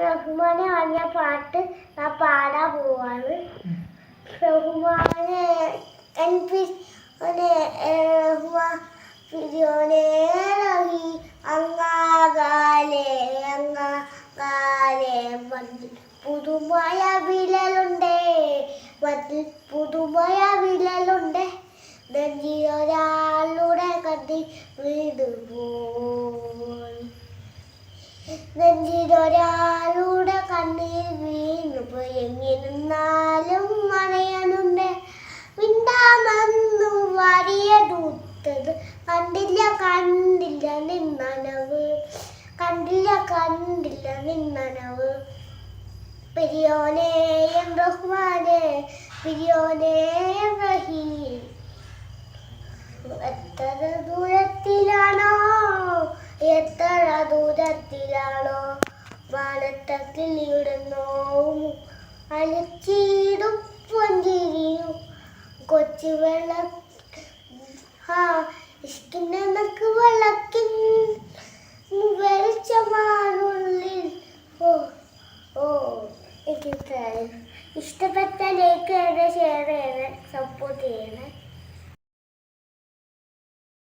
റഹ്മാനെ പറഞ്ഞ പാട്ട് ഞാൻ പാടാൻ പോവാണ്. റഹ്മാനെ എൻ പി റഹ്മാൻ പിരിയോനെ അങ്ങാകാലേ അങ്ങാകാലെ. മണ്ണിൽ പുതുമയ വിരലുണ്ടേ മണ്ണിൽ പുതുമയ വിരലുണ്ടേ. നെഞ്ചിയൊരാളുടെ കണ്ടി വീട് പോയി നെഞ്ചിലൊരാളുടെ കണ്ണീർ വീണു. പോയി എങ്ങിരുന്നാലും മറയണുണ്ട് മിണ്ടാമെന്നു വരിയടുത്തത്. കണ്ടില്ല കണ്ടില്ല നിന്നനവ്. കണ്ടില്ല കണ്ടില്ല നിന്നനവ്. പെരിയോനേ എം റഹ്മാനെ റഹീ റഹീം. എത്ര ദൂരത്തിലാണോ? എത്ര ദൂരത്തിലാണോ വാനത്ത കിളിയുടെ നോവും അലച്ചിടും വെള്ള ആ ഇഷ്കിനക്ക് വെള്ളക്കിൻ വെളിച്ചമാണുള്ളിൽ ഓ ഓ എനിക്ക് ഇഷ്ടപ്പെട്ട ലേക്ക് ഷെയർ ചെയ്യണേ സപ്പോർട്ട് ചെയ്യണേ.